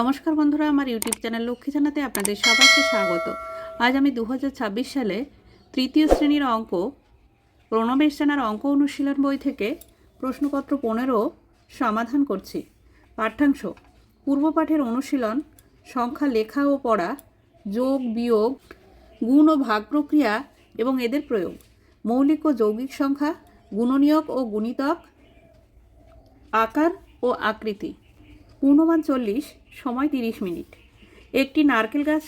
নমস্কার বন্ধুরা, আমার ইউটিউব চ্যানেল লক্ষ্মী জানাতে আপনাদের সবাইকে স্বাগত। আজ আমি দু হাজার ছাব্বিশ সালে তৃতীয় শ্রেণির অঙ্ক, প্রণবেশ জানার অঙ্ক অনুশীলন বই থেকে প্রশ্নপত্র পনেরো সমাধান করছি। পাঠ্যাংশ পূর্বপাঠের অনুশীলন, সংখ্যা লেখা ও পড়া, যোগ, বিয়োগ, গুণ ও ভাগ প্রক্রিয়া এবং এদের প্রয়োগ। মৌলিক ও যৌগিক সংখ্যা, গুণনীয়ক ও গুণিতক, আকার ও আকৃতি। পূর্ণমান চল্লিশ, সময় তিরিশ মিনিট। একটি নারকেল গাছ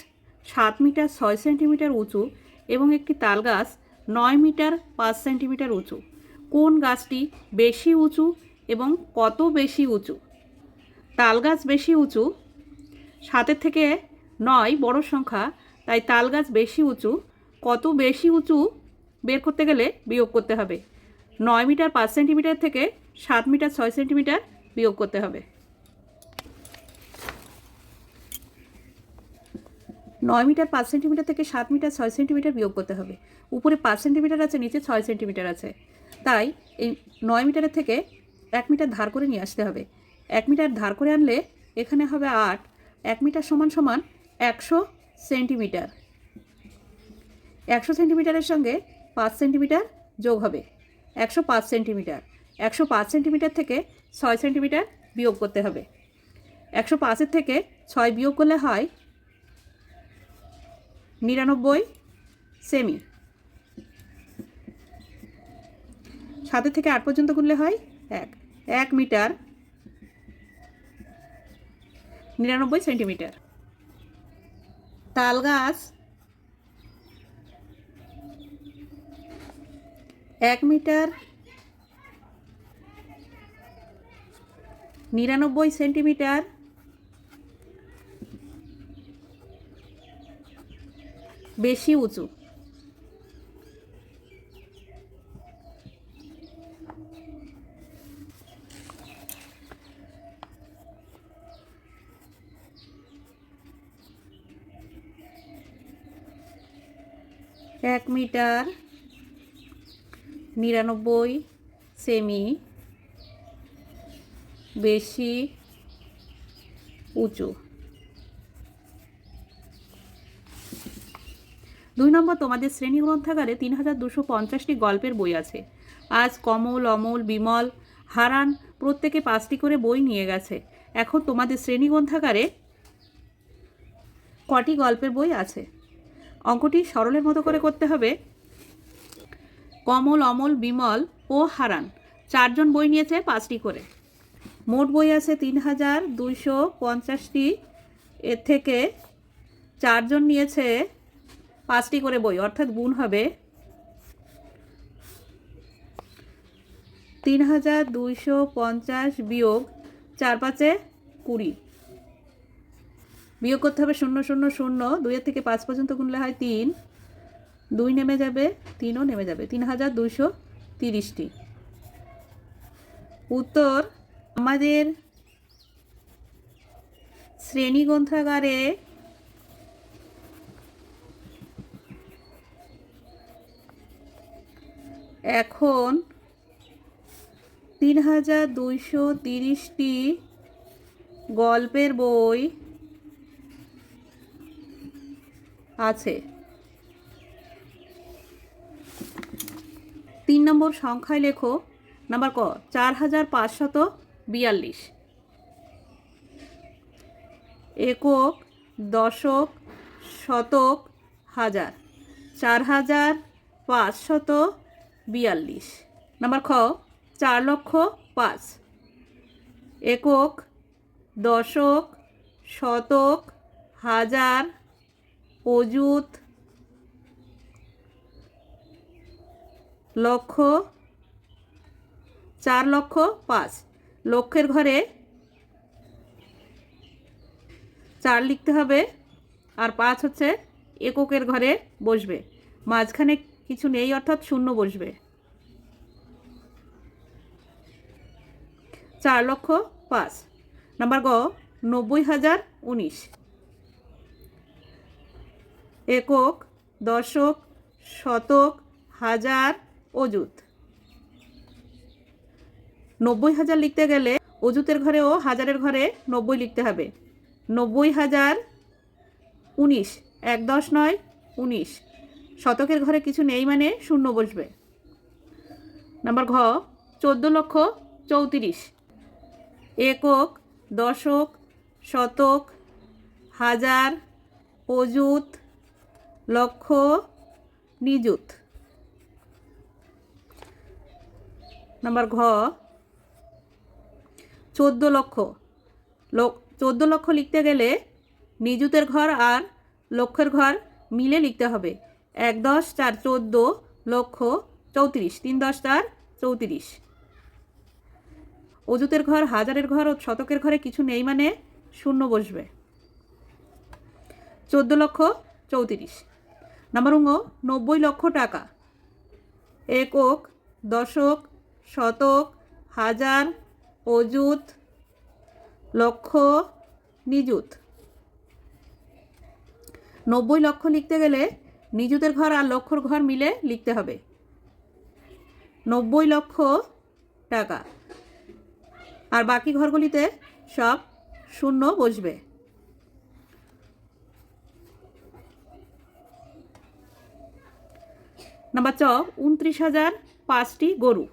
সাত মিটার ছয় সেন্টিমিটার উঁচু এবং একটি তাল গাছ নয় মিটার পাঁচ সেন্টিমিটার উঁচু। কোন গাছটি বেশি উঁচু এবং কত বেশি উঁচু? তাল গাছ বেশি উঁচু। সাতের থেকে নয় বড় সংখ্যা, তাই তাল গাছ বেশি উঁচু। কত বেশি উঁচু বের করতে গেলে বিয়োগ করতে হবে। নয় মিটার পাঁচ সেন্টিমিটার থেকে সাত মিটার ছয় সেন্টিমিটার বিয়োগ করতে হবে। নয় মিটার, পাঁচ সেন্টিমিটার থেকে সাত মিটার, ছয় সেন্টিমিটার বিয়োগ করতে হবে। উপরে পাঁচ সেন্টিমিটার আছে, নিচে ছয় সেন্টিমিটার আছে। তাই এই নয় মিটারের থেকে এক মিটার ধার করে নিয়ে আসতে হবে। এক মিটার ধার করে আনলে এখানে হবে আট, এক মিটার সমান সমান একশো সেন্টিমিটার। একশো সেন্টিমিটারের সঙ্গে পাঁচ সেন্টিমিটার যোগ হবে। একশো পাঁচ সেন্টিমিটার। একশো পাঁচ সেন্টিমিটার থেকে ছয় সেন্টিমিটার বিয়োগ করতে হবে। একশো পাঁচের থেকে ছয় বিয়োগ করলে হয় নিরানব্বই সেমি সাতের থেকে আট পর্যন্ত গুনলে হয় এক। এক মিটার, নিরানব্বই সেন্টিমিটার। তাল গাছ, এক মিটার, নিরানব্বই সেন্টিমিটার বেশি উঁচু। এক মিটার নিরানব্বই সেমি বেশি উঁচু। দুই নম্বর, তোমাদের শ্রেণি গ্রন্থাগারে তিন হাজার দুশো পঞ্চাশটি গল্পের বই আছে। আজ কমল, অমল, বিমল, হারান প্রত্যেকে পাঁচটি করে বই নিয়ে গেছে। এখন তোমাদের শ্রেণি গ্রন্থাগারে কটি গল্পের বই আছে? অঙ্কটি সরলের মতো করে করতে হবে। কমল, অমল, বিমল ও হারান চারজন বই নিয়েছে, পাঁচটি করে। মোট বই আছে তিন হাজার দুইশো পঞ্চাশটি। এর থেকে চারজন নিয়েছে পাঁচটি করে বই, অর্থাৎ গুণ হবে তিন হাজার দুইশো পঞ্চাশ বিয়োগ চার পাঁচে কুড়ি। বিয়োগ করতে হবে শূন্য শূন্য শূন্য। দুইয়ের থেকে পাঁচ পর্যন্ত গুনলে হয় তিন। দুই নেমে যাবে, তিনও নেমে যাবে। তিন হাজার দুইশো তিরিশটি। উত্তর, আমাদের শ্রেণি গ্রন্থাগারে এখন তিন হাজার দুইশো তিরিশটি গল্পের বই আছে। তিন নম্বর সংখ্যায় লেখো, নাম্বার ক, চার হাজার পাঁচশত বিয়াল্লিশ। একক, দশক, শতক, হাজার। চার হাজার পাঁচশত বিয়াল্লিশ। নাম্বার খ, চার লক্ষ পাঁচ। একক, দশক, শতক, হাজার, অযুত, লক্ষ, চার লক্ষ পাঁচ। লক্ষের ঘরে চার লিখতে হবে, আর পাঁচ হচ্ছে এককের ঘরে বসবে। মাঝখানে কিছু নেই, অর্থাৎ শূন্য বসবে। চার লক্ষ পাঁচ। নাম্বার গ, নব্বই হাজার উনিশ। একক, দশক, শতক, হাজার, অযুত। নব্বই হাজার লিখতে গেলে অযুতের ঘরে ও হাজারের ঘরে নব্বই লিখতে হবে। নব্বই হাজার উনিশ, এক দশ নয়, উনিশ। শতকের ঘরে কিছু নেই মানে শূন্য বসবে। নাম্বার ঘ, চোদ্দ লক্ষ চৌত্রিশ। একক, দশক, শতক, হাজার, অযুত, লক্ষ, নিযুত। নাম্বার ঘ, চোদ্দ লক্ষ। লোক, চোদ্দ লক্ষ লিখতে গেলে নিযুতের ঘর আর লক্ষের ঘর মিলে লিখতে হবে। এক দশ চার চোদ্দ লক্ষ চৌত্রিশ, তিন দশ চার চৌত্রিশ। অজুতের ঘর, হাজারের ঘর ও শতকের ঘরে কিছু নেই মানে শূন্য বসবে। চোদ্দ লক্ষ চৌত্রিশ। নাম্বার উঙ্গ, নব্বই লক্ষ টাকা। একক, দশক, শতক, হাজার, অযুত, লক্ষ, নিযুত। নব্বই লক্ষ লিখতে গেলে নিযুতের ঘর আর লক্ষর ঘর মিলে লিখতে হবে। নব্বই লক্ষ টাকা। আর বাকি ঘরগুলিতে সব শূন্য বসবে। নাম্বার চ উনত্রিশ হাজার পাঁচটি গরু।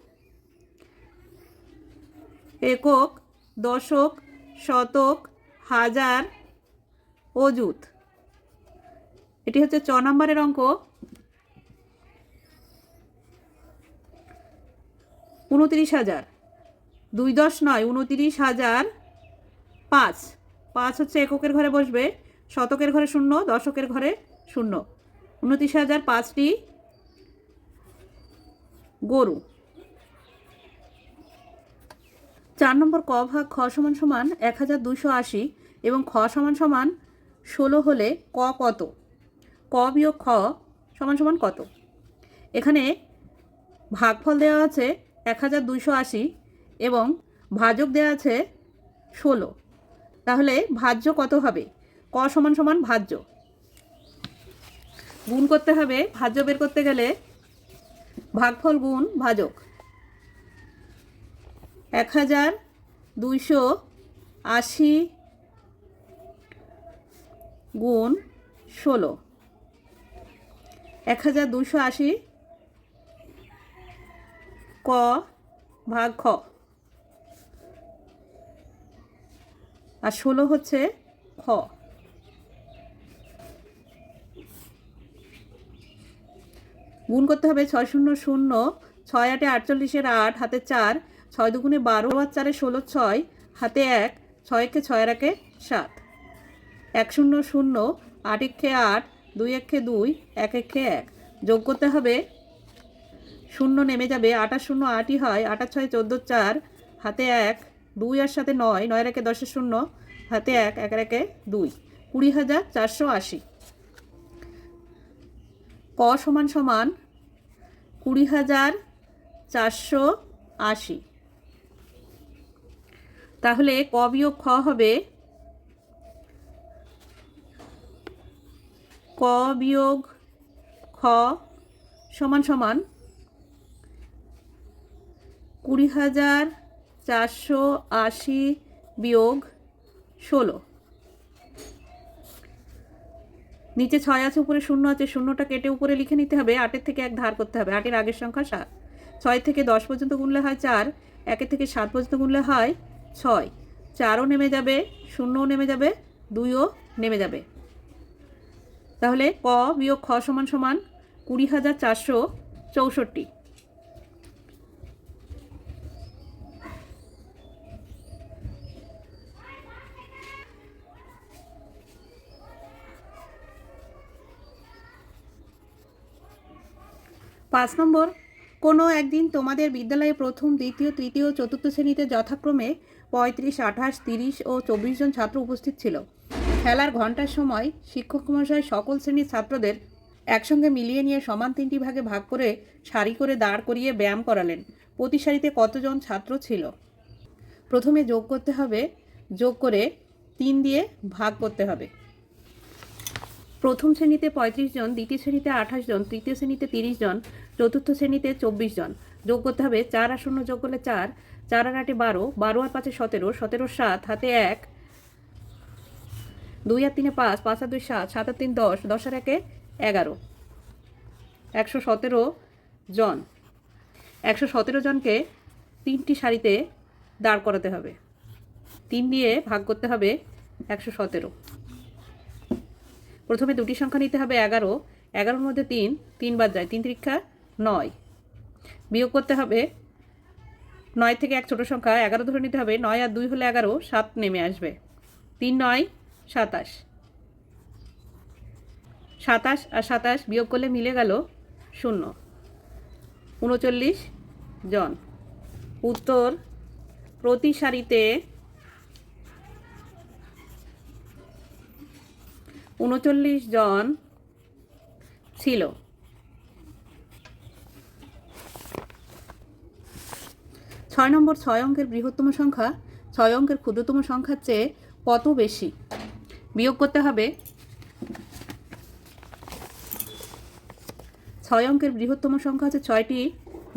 একক, দশক, শতক, হাজার, অযুত। এটি হচ্ছে চ নম্বরের অঙ্ক। উনত্রিশ হাজার। দুই দশ নয়, উনত্রিশ হাজার পাঁচ। পাঁচ হচ্ছে এককের ঘরে বসবে, শতকের ঘরে শূন্য, দশকের ঘরে শূন্য। উনত্রিশ হাজার পাঁচটি গরু। চার নম্বর ক ভাগ খ সমান সমান এক হাজার দুশো আশি এবং খ সমান সমান ষোলো হলে ক কত? ক বিয়োগ খ সমান সমান কত? এখানে ভাগফল দেওয়া আছে এক হাজার দুশো আশি এবং ভাজক দেওয়া আছে ষোলো। তাহলে ভাজ্য কত হবে? ক সমান সমান ভাজ্য। গুণ করতে হবে, ভাজ্য বের করতে গেলে ভাগফল গুণ ভাজক। এক হাজার দুইশো আশি গুণ ষোলো। এক হাজার দুশো আশি ক ভাগ খ। আর ষোলো হচ্ছে খ। গুণ করতে হবে ছয় শূন্য শূন্য, ছয় আটে আটচল্লিশের আট, হাতে চার, ছয় দুগুণে বারো, আর চারে ষোলো ছয়, হাতে এক, ছয় একে ছয় একে সাত। এক শূন্য শূন্য, আট একে আট দুই একে দুই, এক একে এক। যোগ করতে হবে, শূন্য নেমে যাবে, আটাশ শূন্য আটই হয়, আটাশ ছয় চোদ্দ চার, হাতে এক, দুই আর সাথে নয় নয় রেখে দশের শূন্য, হাতে এক এক রেখে দুই। কুড়ি হাজার চারশো আশি। ক সমান সমান কুড়ি হাজার চারশো আশি। তাহলে ক বিয়োগ খ হবে ক বিয়োগ খ সমান সমান কুড়ি হাজার চারশো আশি বিয়োগ ষোলো। নিচে ছয় আছে, উপরে শূন্য আছে, শূন্যটা কেটে উপরে লিখে নিতে হবে, আটের থেকে এক ধার করতে হবে, আটের আগের সংখ্যা সাত। ছয় থেকে দশ পর্যন্ত গুনলে হয় চার, একের থেকে সাত পর্যন্ত গুনলে হয় ছয়। চারও নেমে যাবে, শূন্যও নেমে যাবে, দুইও নেমে যাবে। তাহলে ক বিয়োগ খ সমান সমান কুড়ি হাজার চারশো চৌষট্টি। পাঁচ নম্বর, কোনো একদিন তোমাদের বিদ্যালয়ে প্রথম, দ্বিতীয়, তৃতীয় চতুর্থ শ্রেণীতে যথাক্রমে পঁয়ত্রিশ, আঠাশ, তিরিশ ও চব্বিশ জন ছাত্র উপস্থিত ছিল। খেলার ঘণ্টার সময় শিক্ষক মহাশয় সকল শ্রেণির ছাত্রদের একসঙ্গে মিলিয়ে নিয়ে সমান তিনটি ভাগে ভাগ করে সারি করে দাঁড় করিয়ে ব্যায়াম করালেন। প্রতি সারিতে কতজন ছাত্র ছিল? প্রথমে যোগ করতে হবে, যোগ করে তিন দিয়ে ভাগ করতে হবে। প্রথম শ্রেণীতে পঁয়ত্রিশ জন, দ্বিতীয় শ্রেণীতে আঠাশ জন, তৃতীয় শ্রেণীতে তিরিশ জন, চতুর্থ শ্রেণীতে চব্বিশ জন। যোগ করতে হবে, চার আর শূন্য যোগ করলে চার চার আর আটে বারো বারো আর পাঁচে সতেরো সতেরো সাত, হাতে এক দুই আর তিনে পাঁচ পাঁচ আর দুই সাত সাত আর তিন দশ দশ আর একে এগারো। একশো সতেরো জন। একশো সতেরো জনকে তিনটি শাড়িতে দাঁড় করাতে হবে। তিন দিয়ে ভাগ করতে হবে একশো সতেরো। প্রথমে দুটি সংখ্যা নিতে হবে এগারো। এগারোর মধ্যে তিন তিন, তিনবার যায়। তিন তিরিক্ষা নয়। বিয়োগ করতে হবে নয় থেকে এক ছোটো সংখ্যা। এগারো ধরে নিতে হবে। নয় আর দুই হলে এগারো, সাত নেমে আসবে। তিন নয় সাতাশ। সাতাশ আর সাতাশ বিয়োগ করলে মিলে গেল শূন্য। উনচল্লিশ জন। উত্তর প্রতি সারিতে উনচল্লিশ জন ছিল। ছয় নম্বর ছয় অঙ্কের বৃহত্তম সংখ্যা, ছয় অঙ্কের ক্ষুদ্রতম সংখ্যার চেয়ে কত বেশি? বিয়োগ করতে হবে। ছয় অঙ্কের বৃহত্তম সংখ্যা হচ্ছে ছয়টি,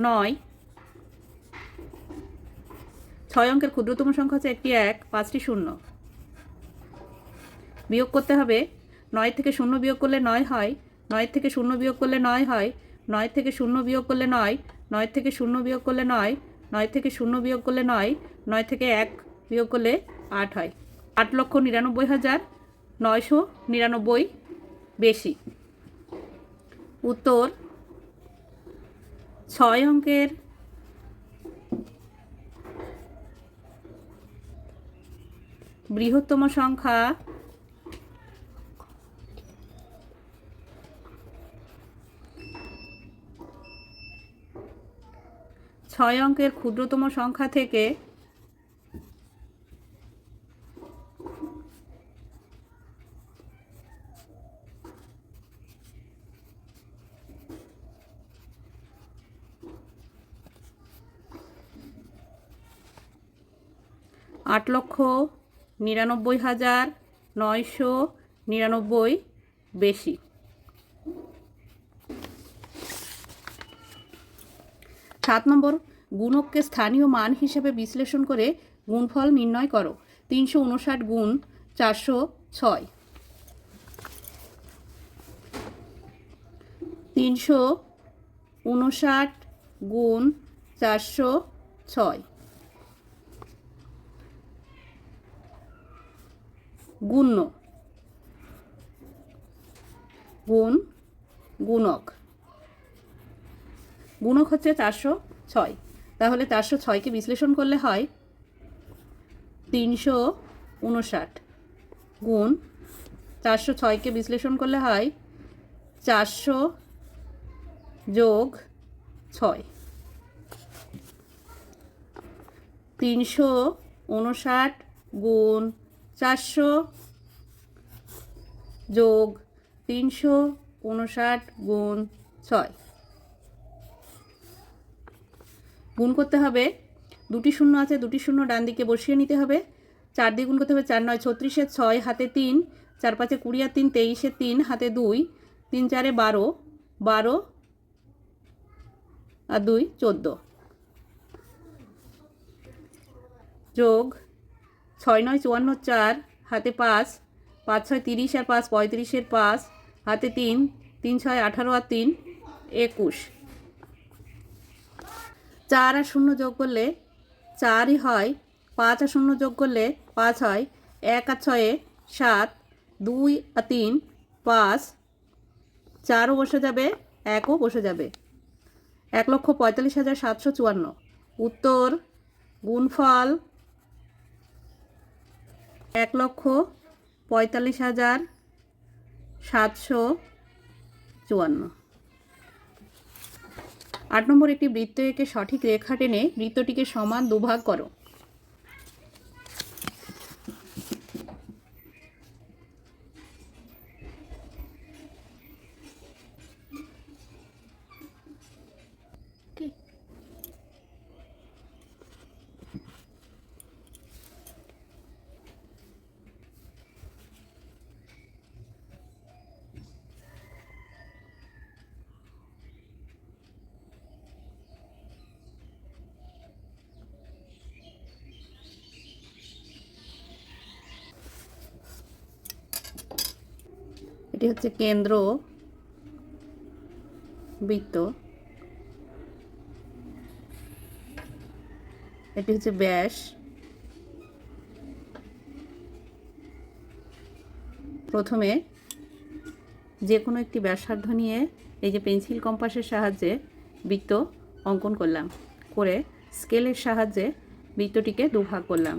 নয়। ছয় অঙ্কের ক্ষুদ্রতম সংখ্যা হচ্ছে একটি, এক, পাঁচটি, শূন্য। বিয়োগ করতে হবে। নয় থেকে শূন্য বিয়োগ করলে নয় হয়, নয় থেকে শূন্য বিয়োগ করলে নয় হয়, নয় থেকে শূন্য বিয়োগ করলে নয় নয় থেকে শূন্য বিয়োগ করলে নয় নয় থেকে শূন্য বিয়োগ করলে নয় নয় থেকে এক বিয়োগ করলে আট হয়। আট লক্ষ নিরানব্বই হাজার নয়শো নিরানব্বই বেশি। উত্তর ছয় অঙ্কের বৃহত্তম সংখ্যা ছয় অঙ্কের ক্ষুদ্রতম সংখ্যা থেকে আট লক্ষ নিরানব্বই হাজার নয়শো নিরানব্বই বেশি। সাত নম্বর, গুণককে স্থানীয় মান হিসেবে বিশ্লেষণ করে গুণফল নির্ণয় করো। তিনশো উনষাট গুণ চারশো ছয়। তিনশো উনষাট গুণ চারশো ছয়। গুণ্য গুণ গুণক। গুণক হচ্ছে চারশো ছয়। তাহলে চারশো ছয়কে বিশ্লেষণ করলে হয় তিনশো উনষাট। গুণ চারশো ছয়কে বিশ্লেষণ করলে হয় চারশো যোগ ছয়। তিনশো উনষাট গুণ চারশো যোগ তিনশো উনষাট গুণ ছয়। গুণ করতে হবে, দুটি শূন্য আছে, দুটি শূন্য ডান দিকে বসিয়ে নিতে হবে। চার দিয়ে গুণ করতে হবে চার নয় ছত্রিশের ছয়, হাতে তিন, চার পাঁচে কুড়ি আর তিন, তেইশে তিন, হাতে দুই, তিন চারে বারো বারো আর দুই, চোদ্দ। যোগ ছয় নয় চুয়ান্ন চার, হাতে পাঁচ পাঁচ ছয় তিরিশ আর পাঁচ পঁয়ত্রিশের পাঁচ, হাতে তিন তিন ছয় আঠারো আর তিন একুশ। চার আর শূন্য যোগ করলে চারই হয়, পাঁচ আর শূন্য যোগ করলে পাঁচ হয়, এক আর ছয়ে সাত, দুই আর তিন পাঁচ, চারও বসে যাবে, একও বসে যাবে। এক লক্ষ পঁয়তাল্লিশ হাজার সাতশো চুয়ান্ন। উত্তর, গুণফল এক লক্ষ পঁয়তাল্লিশ হাজার সাতশো চুয়ান্ন। আট নম্বর, একটি বৃত্ত এঁকে সঠিক রেখা টেনে বৃত্তটিকে সমান দুভাগ করো। এটি হচ্ছে কেন্দ্র বৃত্ত। এটি হচ্ছে ব্যাস। প্রথমে যে কোনো একটি ব্যাসার্ধ নিয়ে এই যে পেন্সিল কম্পাসের সাহায্যে বৃত্ত অঙ্কন করলাম। করে স্কেলের সাহায্যে বৃত্তটিকে দুভাগ করলাম।